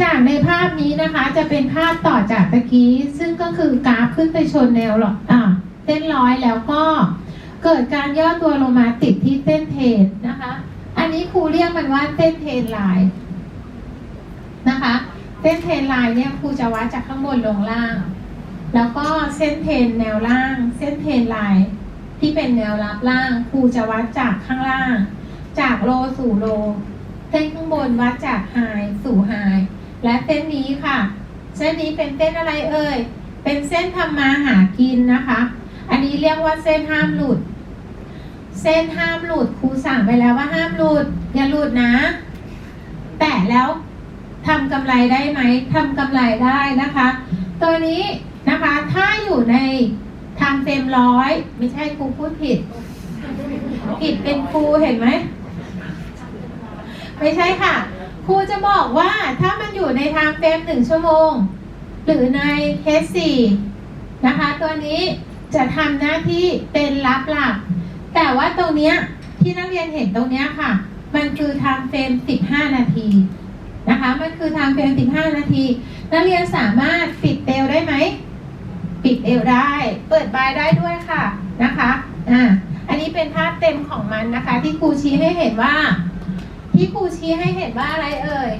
จากในภาพนี้นะคะจะเป็นภาพต่อจากตะกี้ ซึ่งก็คือกราฟขึ้นไปชนแนวหรอกอ่าเส้นร้อยแล้วก็เกิดการย่อตัวลงมาติดที่เส้นเทนนะคะ อันนี้ครูเรียกมันว่าเส้นเทนไลน์นะคะเส้นเทนไลน์เนี่ยครูจะวัดจากข้างบนลงล่าง แล้วก็เส้นเทนแนวล่าง เส้นเทนไลน์ที่เป็นแนวรับล่างครูจะวัดจากข้างล่าง จากโลสู่โลเส้นข้างบนวัดจากไฮสู่ไฮ และเส้นนี้ค่ะ เส้นนี้เป็นเส้นอะไรเอ่ย เป็นเส้นทำมาหากินนะคะ อันนี้เรียกว่าเส้นห้ามหลุด เส้นห้ามหลุดครูสั่งไปแล้วว่าห้ามหลุด อย่าหลุดนะ แต่แล้วทำกำไรได้ไหมทำกำไรได้นะคะ ตัวนี้นะคะถ้าอยู่ในทำเต็มร้อยไม่ใช่ครูพูดผิด ผิดเป็นครูเห็นไหม ไม่ใช่ค่ะ ครูจะบอกว่าถ้ามันอยู่ในทม์เฟรมหนึ่งชั่วโมง หรือใน H4 นะคะ ตัวนี้จะทำหน้าที่เป็นรับหลัก แต่ว่าตรงเนี้ยที่นักเรียนเห็นตรงเนี้ยค่ะ มันคือทม์เฟรม 15 นาทีนะคะ มันคือทม์เฟรม 15 นาที นักเรียนสามารถปิดเตลได้ไหม ปิดเอวได้ เปิดบายได้ด้วยค่ะนะคะ อ่า อันนี้เป็นภาพเต็มของมันนะคะ ที่ครูชี้ให้เห็นว่า ที่ครูชี้ให้เห็นว่าอะไรเอ่ย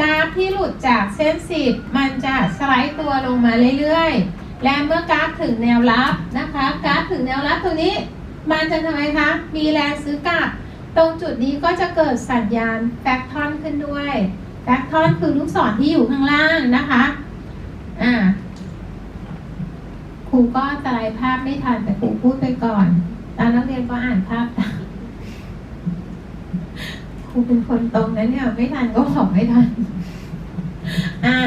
กราฟที่หลุดจากเส้นสิบมันจะสไลด์ตัวลงมาเรื่อยๆ และเมื่อกราฟถึงแนวรับนะคะ กราฟถึงแนวรับตรงนี้ มันจะทำไมคะ มีแรงซื้อกลับ ตรงจุดนี้ก็จะเกิดสัญญาณแฟกทอนขึ้นด้วยแฟกทอนคือลูกศรที่อยู่ข้างล่างนะคะ อ่าครูก็สไลด์ภาพไม่ทันแต่ครูพูดไปก่อนตอนนักเรียนก็อ่านภาพตาม ครูเป็นคนตรงนั้นเนี่ยไม่ทันก็บอกไม่ทันอ่า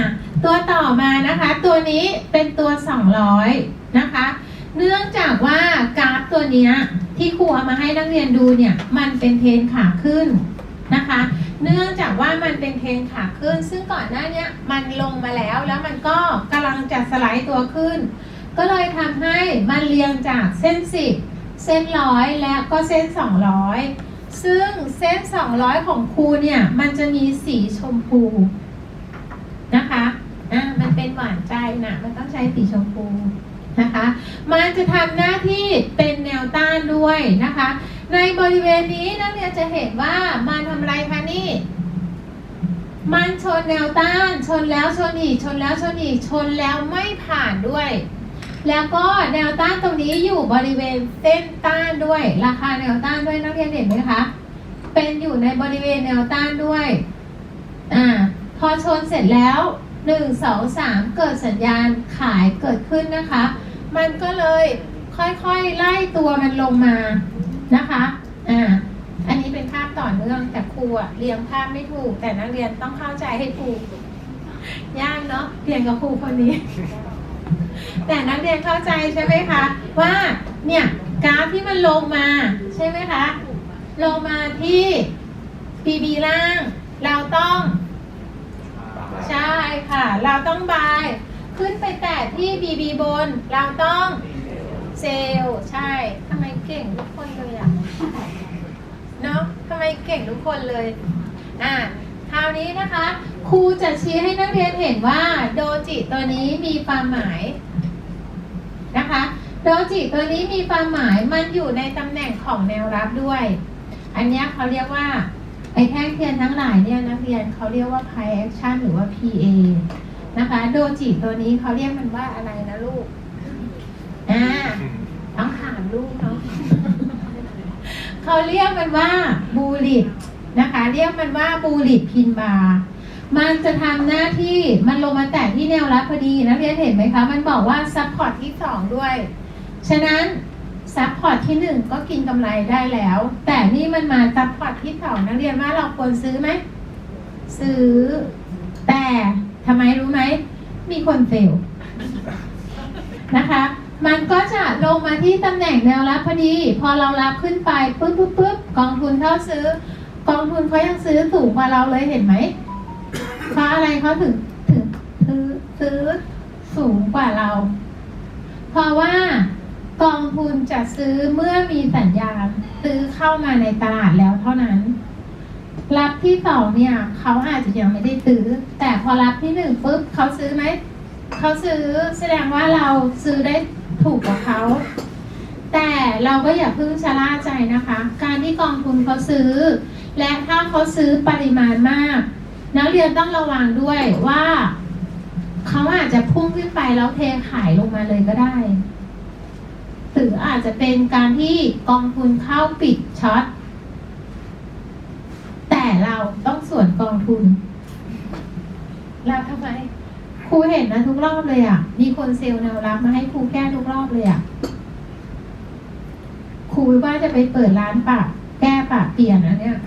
ตัวต่อมานะคะ ตัวนี้เป็นตัว200นะคะ เนื่องจากว่ากราฟตัวเนี้ยที่ครูเอามาให้นักเรียนดูเนี่ย มันเป็นเทนขาขึ้นนะคะ เนื่องจากว่ามันเป็นเทนขาขึ้น ซึ่งก่อนหน้าเนี้ยมันลงมาแล้วแล้วมันก็กำลังจะสไลด์ตัวขึ้น ก็เลยทำให้มันเรียงจากเส้น10เส้นร้อยและก็เส้น200 ซึ่งเส้น 200 ของครูเนี่ย มันจะมีสีชมพูนะคะอะมันเป็นหวานใจนะมันต้องใช้สีชมพูนะคะ มันจะทำหน้าที่เป็นแนวต้านด้วยนะคะ ในบริเวณนี้นักเรียนจะเห็นว่ามันทำอะไรคะนี่ มันชนแนวต้าน ชนแล้วชนอีก ชนแล้วชนอีก ชนแล้วไม่ผ่านด้วย แล้วก็แนวต้านตรงนี้อยู่บริเวณเส้นต้านด้วย ราคาแนวต้านด้วยนักเรียนเห็นไหมคะ เป็นอยู่ในบริเวณแนวต้านด้วย อ่า พอชนเสร็จแล้วหนึ่งสองสามเกิดสัญญาณขายเกิดขึ้นนะคะ มันก็เลยค่อยๆไล่ตัวมันลงมานะคะ อ่า อันนี้เป็นภาพต่อเนื่องแต่ครูอะเรียงภาพไม่ถูก แต่นักเรียนต้องเข้าใจให้ถูก ยากเนาะเรียนกับครูคนนี้ แต่นักเรียนเข้าใจใช่ไหมคะ ว่าเนี่ยกราฟที่มันลงมาใช่ไหมคะลงมาที่ BB ล่าง เราต้อง ใช่ค่ะ เราต้องบาย ขึ้นไปแตะที่ BB บน เราต้องเซลล์ใช่ทำไมเก่งทุกคนเลยอะเนาะทำไมเก่งทุกคนเลยอะคราวนี้นะคะ ครูจะชี้ให้นักเรียนเห็นว่าโดจิตัวนี้มีความหมายนะคะโดจิตัวนี้มีความหมายมันอยู่ในตำแหน่งของแนวรับด้วย อันนี้เขาเรียกว่าไอแท่งเทียนทั้งหลายเนี่ยนักเรียนเขาเรียกว่า pi action หรือว่า PA นะคะโดจิตัวนี้เขาเรียกมันว่าอะไรนะลูกอ่าต้องถามลูกเนาะเขาเรียกมันว่าบูลิตนะคะ เรียกมันว่าบูลิตพินบาร์ มันจะทำหน้าที่มันลงมาแตะที่แนวรับพอดีนักเรียนเห็นไหมคะ มันบอกว่าซัพพอร์ตที่สองด้วย ฉะนั้นซัพพอร์ตที่หนึ่งก็กินกำไรได้แล้ว แต่นี่มันมาซัพพอร์ตที่สองนักเรียนว่าเราควรซื้อไหม ซื้อ แต่ทำไมรู้ไหม มีคนเฟลนะคะ มันก็จะลงมาที่ตำแหน่งแนวรับพอดี พอเรารับขึ้นไปปุ๊บปุ๊บปุ๊บกองทุนเข้าซื้อ กองทุนเขายังซื้อสูงกว่าเราเลยเห็นไหม เพราะอะไรเขาถึงถึงซื้อซื้อสูงกว่าเรา เพราะว่ากองทุนจะซื้อเมื่อมีสัญญาณซื้อเข้ามาในตลาดแล้วเท่านั้น รับที่สองเนี่ยเขาอาจจะยังไม่ได้ซื้อ แต่พอรับที่หนึ่งปุ๊บเขาซื้อไหมเขาซื้อแสดงว่าเราซื้อได้ถูกกว่าเขาแต่เราก็อย่าเพิ่งชะล่าใจนะคะ การที่กองทุนเขาซื้อ และถ้าเขาซื้อปริมาณมาก นักเรียนต้องระวังด้วยว่าเขาอาจจะพุ่งขึ้นไปแล้วเทขายลงมาเลยก็ได้หรืออาจจะเป็นการที่กองทุนเข้าปิดช็อต แต่เราต้องส่วนกองทุนแล้วทำไมครูเห็นนะทุกรอบเลยอะ มีคนเซลล์แนวรับมาให้ครูแก้ทุกรอบเลยอะครูว่าจะไปเปิดร้านปากแก้ปากเปลี่ยนนะเนี่ย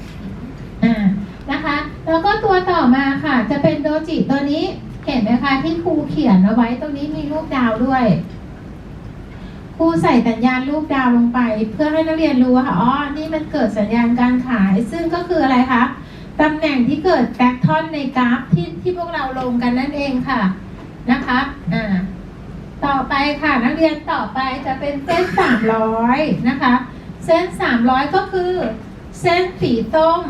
แล้วก็ตัวต่อมาค่ะ จะเป็นโดจิตัวนี้เห็นไหมคะที่ครูเขียนเอาไว้ตรงนี้มีรูปดาวด้วยครูใส่สัญญาณรูปดาวลงไป เพื่อให้นักเรียนรู้ว่าอ๋อนี่มันเกิดสัญญาณการขาย ซึ่งก็คืออะไรคะตำแหน่งที่เกิดแบคทอนในกราฟที่ที่พวกเราลงกันนั่นเองค่ะนะคะอ่าต่อไปค่ะนักเรียนต่อไปจะเป็นเส้นสามร้อยนะคะ เส้นสามร้อยก็คือ เส้นสีส้ม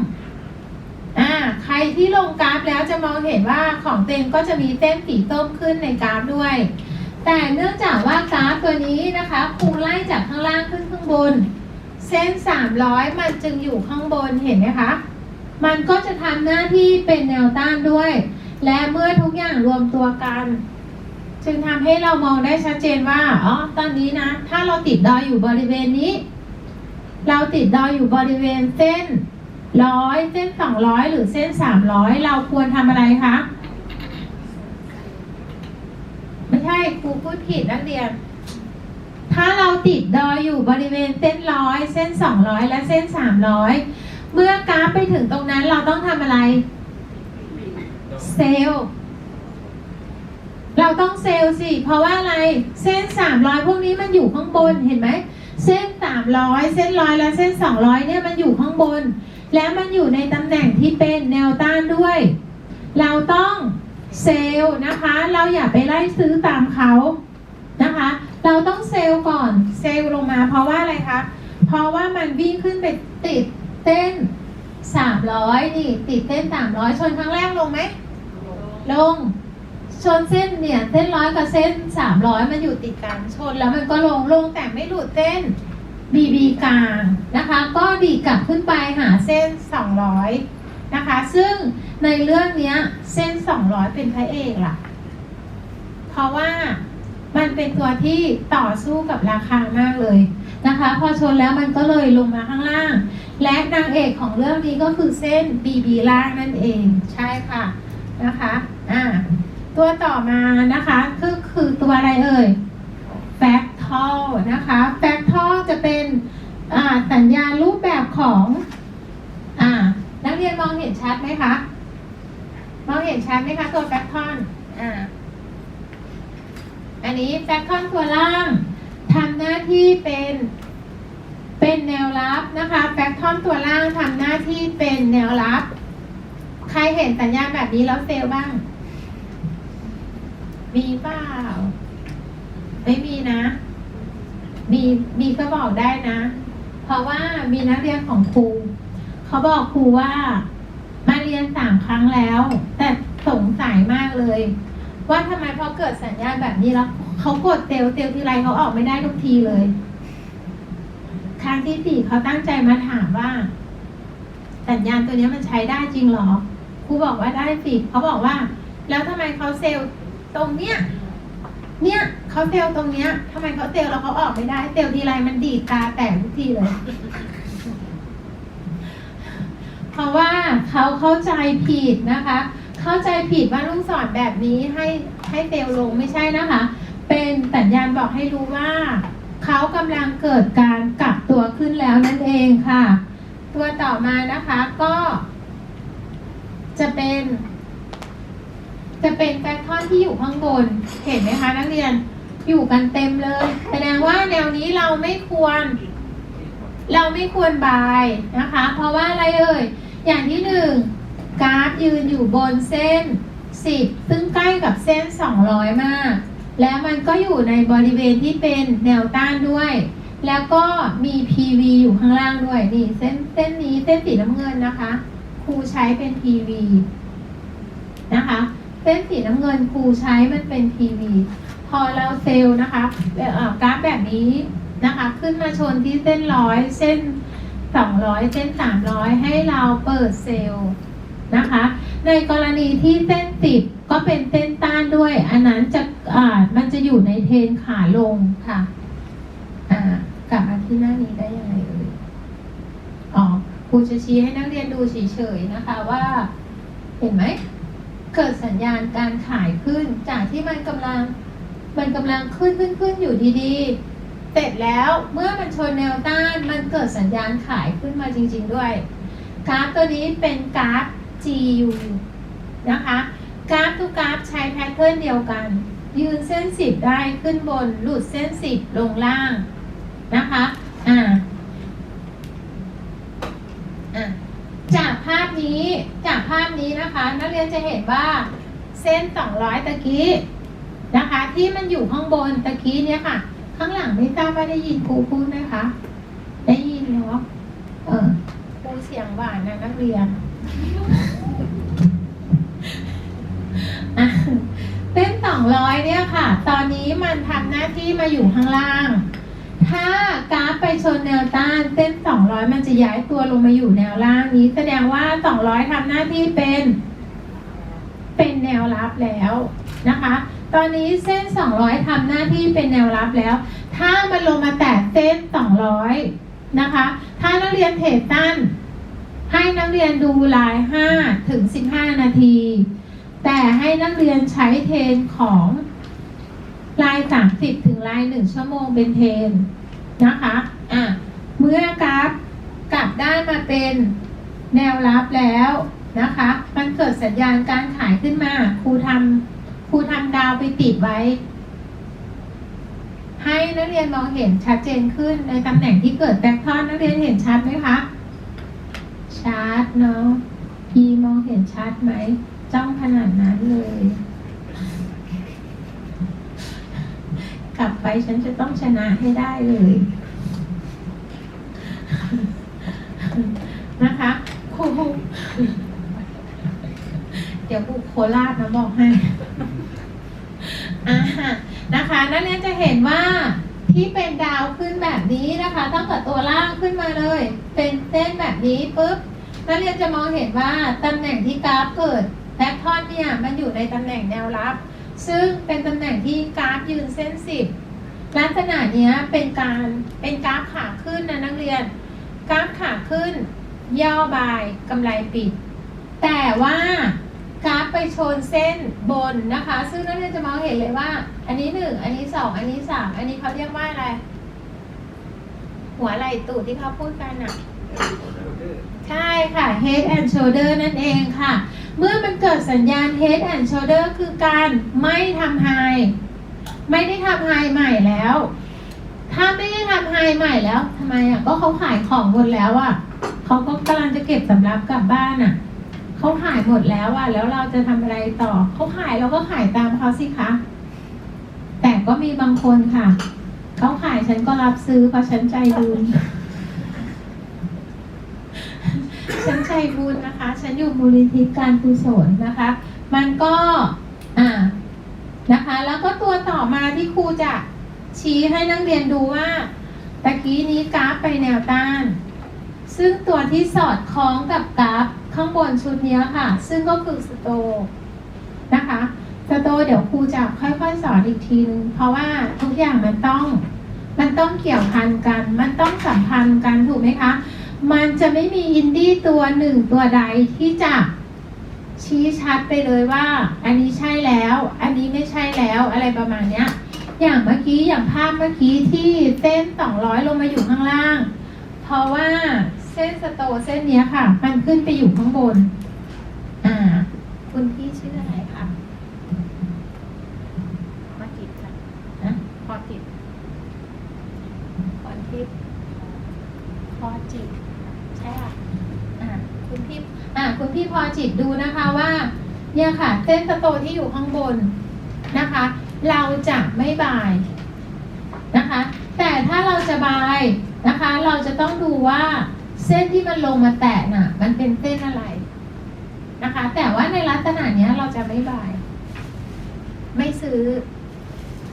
อ่าใครที่ลงกราฟแล้วจะมองเห็นว่าของเต็มก็จะมีเส้นสีส้มขึ้นในกราฟด้วย แต่เนื่องจากว่ากราฟตัวนี้นะคะครูไล่จากข้างล่างขึ้นข้างบน เส้น 300 มันจึงอยู่ข้างบนเห็นไหมคะมันก็จะทำหน้าที่เป็นแนวต้านด้วย และเมื่อทุกอย่างรวมตัวกัน จึงทำให้เรามองได้ชัดเจนว่าอ๋อตอนนี้นะ ถ้าเราติดดอยอยู่บริเวณนี้ เราติดดอยอยู่บริเวณเส้น ร้อยเส้นสองร้อยหรือเส้นสามร้อยเราควรทำอะไรคะ ไม่ใช่ครูพูดผิดนักเรียน ถ้าเราติดดอยอยู่บริเวณเส้นร้อยเส้นสองร้อยและเส้นสามร้อยเมื่อกราฟไปถึงตรงนั้นเราต้องทำอะไร เซลเราต้องเซลสิ เพราะว่าอะไรเส้นสามร้อยพวกนี้มันอยู่ข้างบนเห็นไหม เส้นสามร้อยเส้นร้อยและเส้นสองร้อยเนี่ยมันอยู่ข้างบน และมันอยู่ในตำแหน่งที่เป็นแนวต้านด้วย เราต้องเซลล์นะคะ เราอย่าไปไล่ซื้อตามเขานะคะ เราต้องเซลล์ก่อนเซลล์ลงมา เพราะว่าอะไรคะ เพราะว่ามันวิ่งขึ้นไปติดเส้นสามร้อยนี่ติดเส้นสามร้อยชนครั้งแรกลงไหมลงชนเส้นเนี่ยเส้นร้อยกับเส้นสามร้อยมันอยู่ติดกันชนแล้วมันก็ลงลงแต่ไม่หลุดเส้น บีบีกลางนะคะ ก็ดีดกลับขึ้นไปหาเส้นสองร้อยนะคะ ซึ่งในเรื่องนี้เส้นสองร้อยเป็นพระเอกล่ะ เพราะว่ามันเป็นตัวที่ต่อสู้กับราคามากเลยนะคะ พอชนแล้วมันก็เลยลงมาข้างล่าง และนางเอกของเรื่องนี้ก็คือเส้น BB ล่างนั่นเองใช่ค่ะนะคะอ่าตัวต่อมานะคะก็คือตัวอะไรเอ่ย Factor นะคะ Factor จะเป็นอ่า สัญญาณรูปแบบของ อ่า นักเรียนมองเห็นชัดไหมคะ มองเห็นชัดไหมคะ ตัว Factor อ่า อันนี้ Factor ตัวล่างทำหน้าที่เป็นเป็นแนวรับนะคะแฟกทอนตัวล่างทำหน้าที่เป็นแนวรับ ใครเห็นสัญญาณแบบนี้แล้วเซลลบ้าง มีเปล่า ไม่มีนะ มีมีก็บอกได้นะ เพราะว่ามีนักเรียนของครูเขาบอกครูว่ามาเรียนสามครั้งแล้ว แต่สงสัยมากเลย ว่าทำไมพอเกิดสัญญาณแบบนี้แล้วเขากดเตลเตลทีไรเขาออกไม่ได้ทุกทีเลย ครั้งที่สี่เขาตั้งใจมาถามว่า สัญญาณตัวนี้มันใช้ได้จริงหรอครูบอกว่าได้สิเขาบอกว่า แล้วทำไมเขาเซลล์ตรงเนี้ย เนี่ย เขาเซลล์ตรงเนี้ยทำไมเขาเซลล์แล้วเขาออกไม่ได้ เซลล์ทีไรมันดีดตาแตกทุกทีเลย เพราะว่าเขาเข้าใจผิดนะคะ เข้าใจผิดว่าลูกศรแบบนี้ให้ให้เซลล์ลงไม่ใช่นะคะ เป็นสัญญาณบอกให้รู้ว่าเขากำลังเกิดการกลับตัวขึ้นแล้วนั่นเองค่ะ ตัวต่อมานะคะก็ จะเป็น จะเป็นแฟคทอนที่อยู่ข้างบน เห็นไหมคะนักเรียน อยู่กันเต็มเลย แสดงว่าแนวนี้เราไม่ควร เราไม่ควรบายนะคะ เพราะว่าอะไรเอ่ย อย่างที่หนึ่งกราฟยืนอยู่บนเส้น 10 ซึ่งใกล้กับเส้น 200 มาก แล้วมันก็อยู่ในบริเวณที่เป็นแนวต้านด้วย แล้วก็มี PV อยู่ข้างล่างด้วย นี่เส้นเส้นนี้เส้นสีน้ำเงินนะคะคครูใช้เป็น PV นะคะ เส้นสีน้ำเงินครูใช้มันเป็น PV พอเราเซลล์นะคะกราฟแบบนี้นะคะ ขึ้นมาชนที่เส้นร้อยเส้นสองร้อยเส้นสามร้อยให้เราเปิดเซลล์นะคะ ในกรณีที่เส้นติดก็เป็นเส้นต้านด้วย อันนั้นจะอ่ามันจะอยู่ในเทรนขาลงค่ะอ่ากลับมาที่หน้านี้ได้ยังไงเอ่ยอ๋อครูจะชี้ให้นักเรียนดูเฉยๆนะคะว่า เห็นไหมเกิดสัญญาณการขายขึ้นจากที่มันกำลัง มันกำลังขึ้นขึ้นขึ้นอยู่ดีๆ เสร็จแล้วเมื่อมันชนแนวต้านมันเกิดสัญญาณขายขึ้นมาจริง ๆด้วย กราฟตัวนี้เป็นกราฟ GU นะคะ กราฟทุกกราฟใช้แพทเทิร์นเดียวกัน ยืนเส้นสิบได้ขึ้นบน หลุดเส้นสิบลงล่างนะคะ อ่า อะจากภาพนี้จากภาพนี้นะคะ นักเรียนจะเห็นว่าเส้น 200 ตะกี้ นะคะ ที่มันอยู่ข้างบนตะกี้เนี่ยค่ะ ข้างหลังไม่ทราบว่าได้ยินครูพูดไหมคะ ได้ยินเนาะเออครูเสียงหวานนะนักเรียนอะเส้น200เนี่ยค่ะ ตอนนี้มันทำหน้าที่มาอยู่ข้างล่าง ถ้ากราฟไปชนแนวต้านเส้น200มันจะย้ายตัวลงมาอยู่แนวล่างนี้ แสดงว่า200ทำหน้าที่เป็น เป็นแนวรับแล้วนะคะ ตอนนี้เส้น 200ทำหน้าที่เป็นแนวรับแล้ว ถ้ามันลงมาแตะเส้น 200 นะคะ ถ้านักเรียนเทรดสั้น ให้นักเรียนดูลาย 5 ถึง 15 นาที แต่ให้นักเรียนใช้เทรนของลาย 30 ถึงลาย 1 ชั่วโมงเป็นเทรนนะคะ อะ เมื่อกราฟกลับได้มาเป็นแนวรับแล้วนะคะ มันเกิดสัญญาณการขายขึ้นมา ครูทำ รูทำดาวไปติดไว้ ให้นักเรียนมองเห็นชัดเจนขึ้นในตำแหน่งที่เกิดแบคทอนนักเรียนเห็นชัดไหมคะชัดเนาะพีมองเห็นชัดไหมจ้องขนาดนั้นเลย กลับไปฉันจะต้องชนะให้ได้เลยนะคะครูเดี๋ยวบุกโคราชนะบอกให้ นะคะนักเรียนจะเห็นว่าที่เป็นดาวขึ้นแบบนี้นะคะตั้งแต่ตัวล่างขึ้นมาเลย เป็นเส้นแบบนี้ปุ๊บนักเรียนจะมองเห็นว่าตำแหน่งที่กราฟเกิดแพทเทิร์นเนี่ยมันอยู่ในตำแหน่งแนวรับ ซึ่งเป็นตำแหน่งที่กราฟยืนเส้นสิบลักษณะนี้เป็นการเป็นกราฟขาขึ้นนะนักเรียน กราฟขาขึ้น ย่อบายกำไรปิด แต่ว่า กราฟไปชนเส้นบนนะคะ ซึ่งนักเรียนจะมองเห็นเลยว่า อันนี้หนึ่งอันนี้สองอันนี้สามอันนี้เขาเรียกว่าอะไร หัวไหล่ตูดที่เขาพูดกันอะใช่ค่ะ head and shoulder นั่นเองค่ะ เมื่อมันเกิดสัญญาณ head and shoulder คือการไม่ทำ high ไม่ได้ทำ high ใหม่แล้ว ถ้าไม่ได้ทำ high ใหม่แล้วทำไมอะก็เขาขายของหมดแล้วอะเขาก็กำลังจะเก็บสำรับกลับบ้านอะ เขาขายหมดแล้วอะแล้วเราจะทำอะไรต่อเขาขายเราก็ขายตามเขาสิคะแต่ก็มีบางคนค่ะเขาขายฉันก็รับซื้อเพราะฉันใจบุญฉันใจบุญนะคะ ฉันอยู่มูลนิธิการกุศลนะคะ มันก็อ่านะคะ แล้วก็ตัวต่อมาที่ครูจะชี้ให้นักเรียนดูว่าตะกี้นี้กราฟไปแนวต้าน ซึ่งตัวที่สอดคล้องกับกราฟข้างบนชุดนี้ค่ะ ซึ่งก็คือสโตนะคะสโตเดี๋ยวครูจะค่อยๆสอนอีกทีนึงเพราะว่าทุกอย่างมันต้อง มันต้องเกี่ยวพันกัน มันต้องสัมพันธ์กันถูกไหมคะ มันจะไม่มีอินดี้ตัวหนึ่งตัวใดที่จะชี้ชัดไปเลยว่า อันนี้ใช่แล้ว อันนี้ไม่ใช่แล้วอะไรประมาณเนี้ย อย่างเมื่อกี้อย่างภาพเมื่อกี้ที่เส้น200ลงมาอยู่ข้างล่าง เพราะว่า เส้นสโตเส้นเนี้ยค่ะ มันขึ้นไปอยู่ข้างบน อ่า คุณพี่ชื่ออะไรคะพอจิตค่ะนะพอจิตพรทิพย์พอจิตใช่ค่ะอ่าคุณพี่อ่าคุณพี่พอจิตดูนะคะว่า เนี่ยค่ะ เส้นสโตที่อยู่ข้างบนนะคะ เราจะไม่บายนะคะ แต่ถ้าเราจะบายนะคะ เราจะต้องดูว่า เส้นที่มันลงมาแตะน่ะ มันเป็นเส้นอะไรนะคะ แต่ว่าในลักษณะเนี้ยเราจะไม่บาย ไม่ซื้อ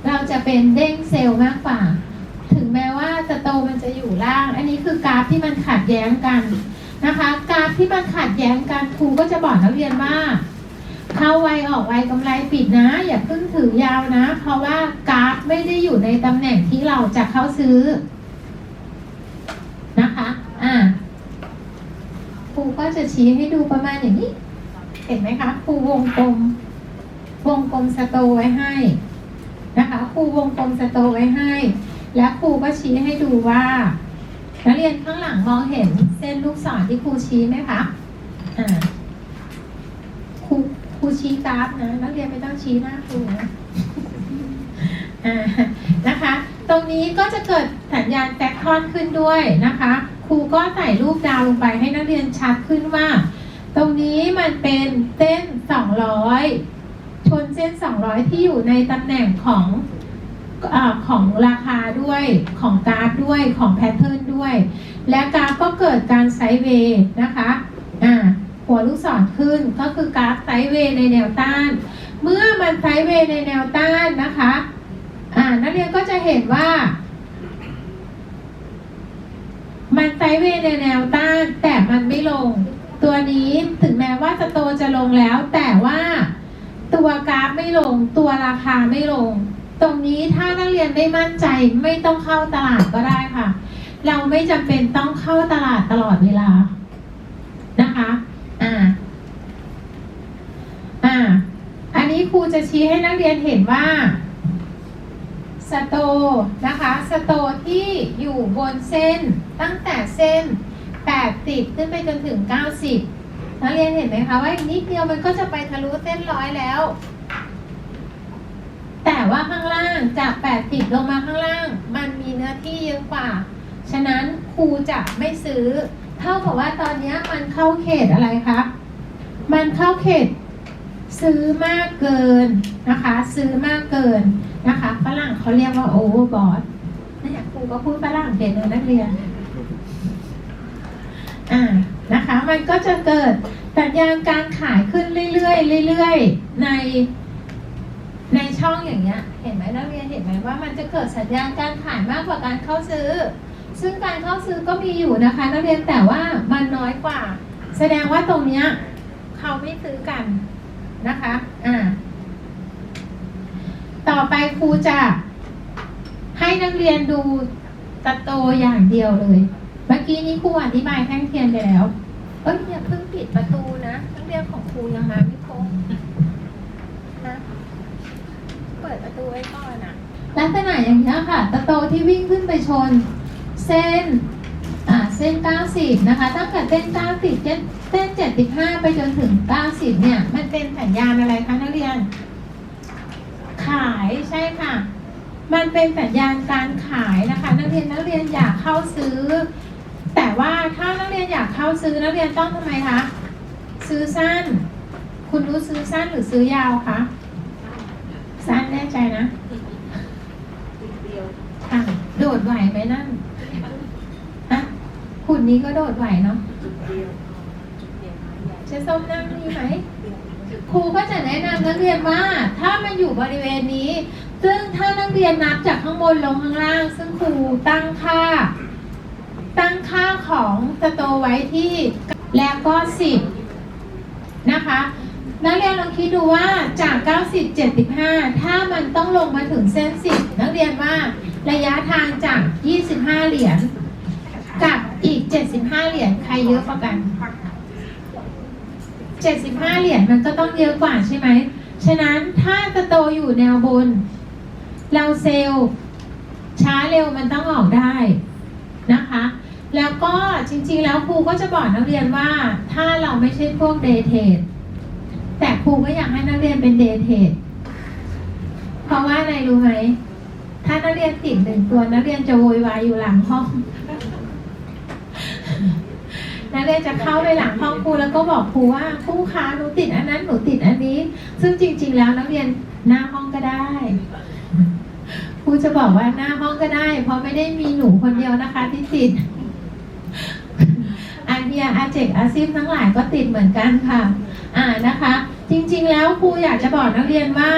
เราจะเป็นเด้งเซลล์มากกว่า ถึงแม้ว่าสโตมันจะอยู่ล่าง อันนี้คือกราฟที่มันขัดแย้งกันนะคะ กราฟที่มันขัดแย้งกันครูก็จะบอกนักเรียนว่าเข้าไวออกไวกำไรปิดนะ อย่าเพิ่งถือยาวนะ เพราะว่ากราฟไม่ได้อยู่ในตำแหน่งที่เราจะเข้าซื้อนะคะ อ่า ครูก็จะชี้ให้ดูประมาณอย่างนี้ เห็นไหมคะครูวงกลม วงกลมสโตไว้ให้นะคะครูวงกลมสโตไว้ให้ และครูก็ชี้ให้ดูว่านักเรียนข้างหลังมองเห็นเส้นลูกศรที่ครูชี้ไหมคะอ่าครูครูชี้กราฟนะนักเรียนไม่ต้องชี้หน้าครูนะอ่านะคะ ตรงนี้ก็จะเกิดสัญญาณแฟกทอนขึ้นด้วยนะคะ ครูก็ใส่รูปดาวลงไปให้นักเรียนชัดขึ้นว่า ตรงนี้มันเป็นเส้น 200 ชนเส้น 200 ที่อยู่ในตำแหน่งของอของราคาด้วยของกราฟด้วยของแพทเทิร์นด้วย และกราฟก็เกิดการไซด์เวย์นะคะอ่าหัวลูกศรขึ้นก็คือกราฟไซด์เวย์ในแนวต้าน เมื่อมันไซด์เวย์ในแนวต้านนะคะอ่านักเรียนก็จะเห็นว่า มันไซด์เวย์ในแนวต้านแต่มันไม่ลง ตัวนี้ถึงแม้ว่าสโตจะลงแล้ว แต่ว่าตัวกราฟไม่ลง ตัวราคาไม่ลง ตรงนี้ถ้านักเรียนไม่มั่นใจไม่ต้องเข้าตลาดก็ได้ค่ะ เราไม่จำเป็นต้องเข้าตลาดตลอดเวลานะคะอ่าอ่าอันนี้ครูจะชี้ให้นักเรียนเห็นว่า สโตนะคะ สโตที่อยู่บนเส้นตั้งแต่เส้น 80 ขึ้นไปจนถึง 90 นักเรียนเห็นไหมคะว่าอีกนิดเดียวมันก็จะไปทะลุเส้นร้อยแล้ว แต่ว่าข้างล่างจาก 80 ลงมาข้างล่าง มันมีเนื้อที่เยอะกว่า ฉะนั้นครูจะไม่ซื้อ เท่ากับว่าตอนนี้มันเข้าเขตอะไรคะ มันเข้าเขตซื้อมากเกินนะคะ ซื้อมากเกิน นะคะฝรั่งเขาเรียกว่าโอเวอร์บอทนี่ครูก็พูดฝรั่งเก่งเลยนักเรียนอ่านะคะ มันก็จะเกิดสัญญาณการขายขึ้นเรื่อยๆเรื่อยๆในในช่องอย่างเงี้ย เห็นไหมนักเรียนเห็นไหมว่ามันจะเกิดสัญญาณการขายมากกว่าการเข้าซื้อ ซึ่งการเข้าซื้อก็มีอยู่นะคะ นักเรียนแต่ว่ามันน้อยกว่า แสดงว่าตรงเนี้ยเขาไม่ซื้อกันนะคะ อ่า ต่อไปครูจะให้นักเรียนดูตะโตอย่างเดียวเลย เมื่อกี้นี้ครูอธิบายแท่งเทียนไปแล้ว เอ้ยอย่าเพิ่งปิดประตูนะนักเรียนของครูยังมาไม่ครบนะ เปิดประตูไว้ก่อนอะลักษณะอย่างนี้ยค่ะ ตะโตที่วิ่งขึ้นไปชน เส้นอ่าเส้น 90 นะคะตั้งแต่เส้น 90เส้นเส้น75 ไปจนถึง 90 เนี่ย มันเป็นสัญญาณอะไรคะนักเรียนขายใช่ค่ะ มันเป็นสัญญาณการขายนะคะ นักเรียนนักเรียนอยากเข้าซื้อ แต่ว่าถ้านักเรียนอยากเข้าซื้อนักเรียนต้องทำไมคะซื้อสั้น คุณรู้ซื้อสั้นหรือซื้อยาวคะสั้นแน่ใจนะอะโดดไหวไหมนั่นฮะหุ่นนี้ก็โดดไหวเนาะเจะส้มนั่งนี่ไหม ครูก็จะแนะนำนักเรียนว่าถ้ามันอยู่บริเวณนี้ ซึ่งถ้านักเรียนนับจากข้างบนลงข้างล่าง ซึ่งครูตั้งค่า ตั้งค่าของสโตไว้ที่แล้วก็ 10 นะคะนักเรียนลองคิดดูว่าจาก 90 75 ถ้ามันต้องลงมาถึงเส้น 10 นักเรียนว่าระยะทางจาก 25 เหรียญกับอีก 75 เหรียญใครเยอะกว่ากัน 75 เหรียญมันก็ต้องเยอะกว่าใช่ไหม ฉะนั้นถ้าสโตอยู่แนวบน เราเซลล์ช้าเร็วมันต้องออกได้นะคะ แล้วก็จริงๆ แล้วครูก็จะบอกนักเรียนว่า ถ้าเราไม่ใช่พวกเดเทดแต่ครูก็อยากให้นักเรียนเป็นเดเทดเพราะว่าอะไรรู้ไหม ถ้านักเรียนติดหนึ่งตัวนักเรียนจะโวยวายอยู่หลังห้อง นักเรียนจะเข้าไปหลังห้องครูแล้วก็บอกครูว่าครูคะหนูติดอันนั้นหนูติดอันนี้ ซึ่งจริง ๆ แล้วนักเรียนหน้าห้องก็ได้ครูจะบอกว่าหน้าห้องก็ได้ เพราะไม่ได้มีหนูคนเดียวนะคะที่ติดอาเฮียอาเจกอาซิมทั้งหลายก็ติดเหมือนกันค่ะ อ่านะคะ จริง ๆ แล้วครูอยากจะบอกนักเรียนว่า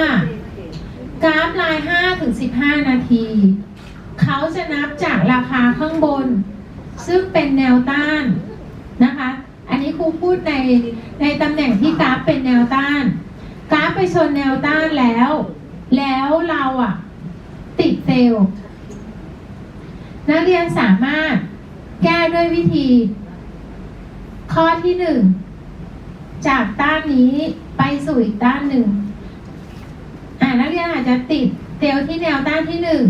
กราฟลาย5ถึง15 นาที เขาจะนับจากราคาข้างบน ซึ่งเป็นแนวต้าน นะคะ อันนี้ครูพูดในในตำแหน่งที่กราฟเป็นแนวต้าน กราฟไปชนแนวต้านแล้ว แล้วเราอะติดเซลล์นักเรียนสามารถแก้ด้วยวิธี ข้อที่หนึ่งจากต้านนี้ไปสู่อีกต้านหนึ่งอ่านักเรียนอาจจะติดเซลล์ที่แนวต้านที่หนึ่ง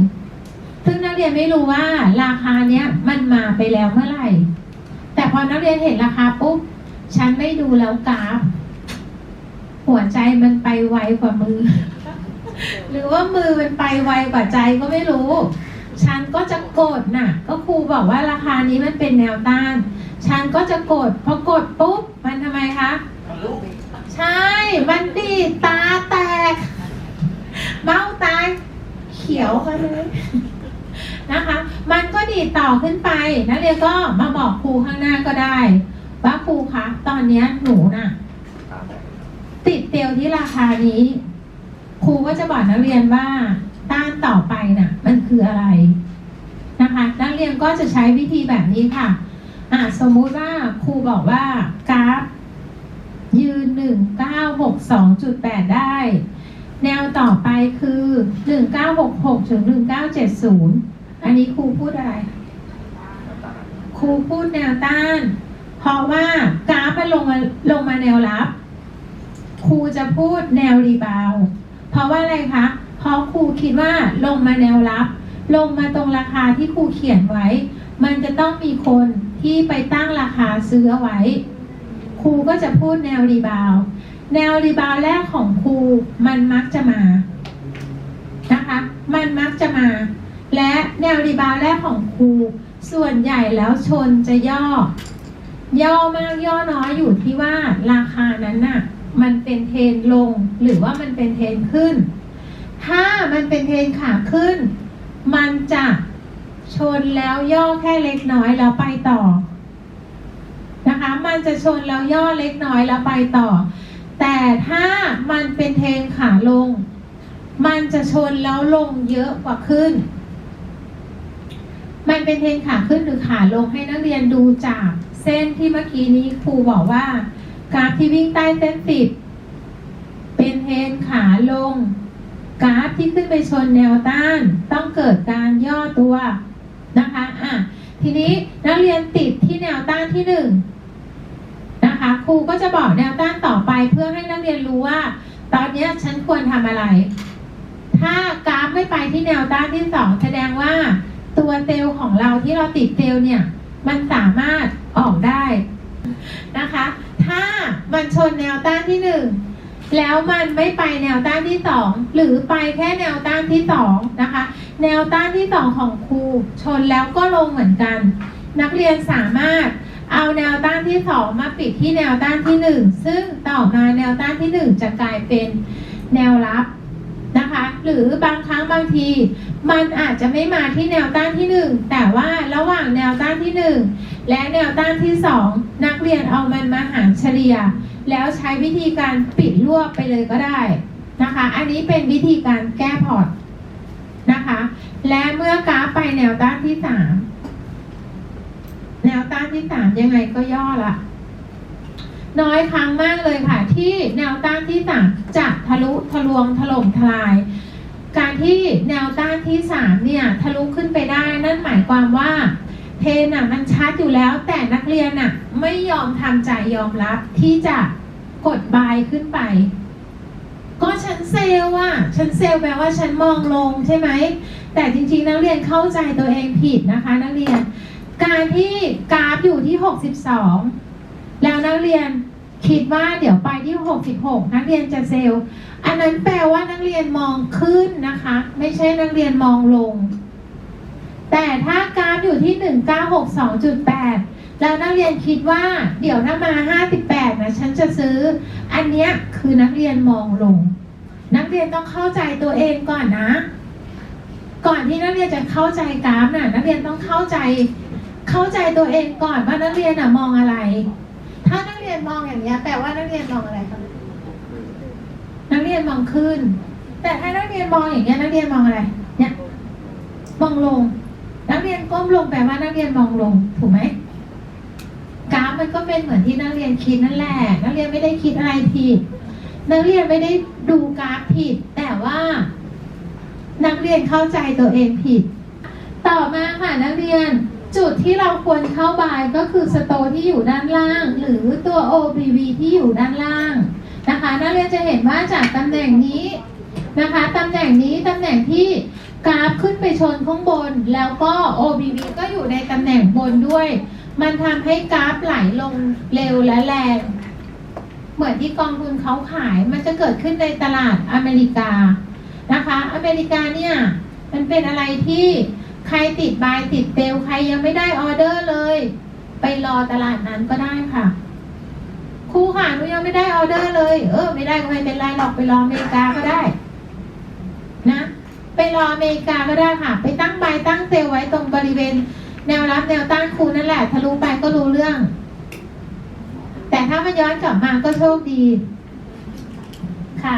ซึ่งนักเรียนไม่รู้ว่าราคาเนี้ยมันมาไปแล้วเมื่อไหร่ แต่พอนักเรียนเห็นราคาปุ๊บฉันไม่ดูแล้วกราฟ หัวใจมันไปไวกว่ามือ หรือว่ามือมันไปไวกว่าใจก็ไม่รู้ ฉันก็จะโกดน่ะ ก็ครูบอกว่าราคานี้มันเป็นแนวต้าน ฉันก็จะโกดพอกดปุ๊บมันทำไมคะใช่ มันดีตาแตกเบ้าตาเขียวเลย นะคะ มันก็ดีดต่อขึ้นไปนักเรียนก็มาบอกครูข้างหน้าก็ได้ว่าครูคะตอนเนี้ยหนูน่ะ ติดเตียวที่ราคานี้ ครูก็จะบอกนักเรียนว่าต้านต่อไปน่ะ มันคืออะไรนะคะ นักเรียนก็จะใช้วิธีแบบนี้ค่ะอะสมมุติว่าครูบอกว่ากราฟยืนหนึ่งเก้าหกสองจุดแปดได้ แนวต่อไปคือหนึ่งเก้าหกหกถึงหนึ่งเก้าเจ็ดศูนย์ อันนี้ครูพูดอะไร ครูพูดแนวต้าน เพราะว่ากราฟมันลงมาลงมาแนวรับ ครูจะพูดแนวรีบาว เพราะว่าอะไรคะ เพราะครูคิดว่าลงมาแนวรับ ลงมาตรงราคาที่ครูเขียนไว้ มันจะต้องมีคนที่ไปตั้งราคาซื้อเอาไว้ ครูก็จะพูดแนวรีบาว แนวรีบาวแรกของครูมันมักจะมา นะคะ มันมักจะมา และแนวรีบาวด์แรกของครู ส่วนใหญ่แล้วชนจะย่อ ย่อมากย่อน้อยอยู่ที่ว่าราคานั้นน่ะ มันเป็นเทนลงหรือว่ามันเป็นเทนขึ้น ถ้ามันเป็นเทนขาขึ้น มันจะชนแล้วย่อแค่เล็กน้อยแล้วไปต่อนะคะ มันจะชนแล้วย่อเล็กน้อยแล้วไปต่อ แต่ถ้ามันเป็นเทนขาลง มันจะชนแล้วลงเยอะกว่าขึ้น มันเป็นเทรนขาขึ้นหรือขาลงให้นักเรียนดูจากเส้นที่เมื่อกี้นี้ครูบอกว่า กราฟที่วิ่งใต้เส้นสิบเป็นเทรนขาลง กราฟที่ขึ้นไปชนแนวต้าน ต้องเกิดการย่อตัวนะคะอะทีนี้นักเรียนติดที่แนวต้านที่หนึ่งนะคะครูก็จะบอกแนวต้านต่อไปเพื่อให้นักเรียนรู้ว่า ตอนนี้ฉันควรทำอะไร ถ้ากราฟไม่ไปที่แนวต้านที่สองแสดงว่า ตัวเซลล์ของเราที่เราติดเซลล์เนี่ย มันสามารถออกได้นะคะ ถ้ามันชนแนวต้านที่หนึ่งแล้วมันไม่ไปแนวต้านที่สองหรือไปแค่แนวต้านที่สองนะคะ แนวต้านที่สองของครูชนแล้วก็ลงเหมือนกัน นักเรียนสามารถเอาแนวต้านที่สองมาปิดที่แนวต้านที่หนึ่งซึ่งต่อมาแนวต้านที่หนึ่งจะกลายเป็นแนวรับ นะคะ หรือบางครั้งบางที มันอาจจะไม่มาที่แนวต้านที่หนึ่งแต่ว่าระหว่างแนวต้านที่หนึ่งและแนวต้านที่สองนักเรียนเอามันมาหารเฉลี่ย แล้วใช้วิธีการปิดรวบไปเลยก็ได้นะคะ อันนี้เป็นวิธีการแก้พอร์ตนะคะ และเมื่อกราฟไปแนวต้านที่สามแนวต้านที่สามยังไงก็ย่อละน้อยครั้งมากเลยค่ะที่แนวต้านที่สาม จะทะลุทะลวงถล่มทลาย การที่แนวต้านที่สามเนี่ยทะลุขึ้นไปได้นั่นหมายความว่าเทรนอะมันชัดอยู่แล้วแต่นักเรียนอะไม่ยอมทำใจยอมรับที่จะกดบายขึ้นไป ก็ฉันเซล่ะฉันเซลแปลว่าฉันมองลงใช่ไหมแต่จริงๆนักเรียนเข้าใจตัวเองผิดนะคะ นักเรียน การที่กราฟอยู่ที่ 62 แล้วนักเรียน คิดว่าเดี๋ยวไปที่ 66 นักเรียนจะเซลล์อันนั้นแปลว่านักเรียนมองขึ้นนะคะ ไม่ใช่นักเรียนมองลง แต่ถ้ากราฟอยู่ที่ 1962.8 แล้วนักเรียนคิดว่า เดี๋ยวถ้ามา 58 นะฉันจะซื้อ อันเนี้ยคือนักเรียนมองลง นักเรียนต้องเข้าใจตัวเองก่อนนะ ก่อนที่นักเรียนจะเข้าใจกราฟน่ะนักเรียนต้องเข้าใจ เข้าใจตัวเองก่อนว่านักเรียนน่ะมองอะไร ยนมองอย่างเงี้ยแปลว่านักเรียนมองอะไรคะนักเรียนมองขึ้น แต่ถ้านักเรียนมองอย่างเงี้ยนักเรียนมองอะไร เนี่ยมองลง นักเรียนก้มลงแปลว่านักเรียนมองลงถูกไหมกราฟมันก็เป็นเหมือนที่นักเรียนคิดนั่นแหละ นักเรียนไม่ได้คิดอะไรผิด นักเรียนไม่ได้ดูกราฟผิด แต่ว่า นักเรียนเข้าใจตัวเองผิด ต่อมาค่ะนักเรียน จุดที่เราควรเข้าบายก็คือสโตที่อยู่ด้านล่าง หรือตัว OBV ที่อยู่ด้านล่างนะคะนักเรียนจะเห็นว่าจากตำแหน่งนี้นะคะตำแหน่งนี้ตำแหน่งที่กราฟขึ้นไปชนข้างบน แล้วก็ OBV ก็อยู่ในตำแหน่งบนด้วย มันทำให้กราฟไหลลงเร็วและแรง เหมือนที่กองทุนเขาขายมันจะเกิดขึ้นในตลาดอเมริกานะคะ อเมริกาเนี่ยมันเป็นอะไรที่ ใครติดบายติดเตลใครยังไม่ได้ออเดอร์เลย ไปรอตลาดนั้นก็ได้ค่ะ ครูค่ะหนูยังไม่ได้ออเดอร์เลย เออ ไม่ได้ก็ไม่เป็นไรหรอกไปรออเมริกาก็ได้ นะ ไปรออเมริกาก็ได้ค่ะ ไปตั้งใบายตั้งเซลไว้ตรงบริเวณ แนวรับแนวต้านครูนั่นแหละทะลุไปก็รู้เรื่อง แต่ถ้ามันย้อนกลับมาก็โชคดี ค่ะ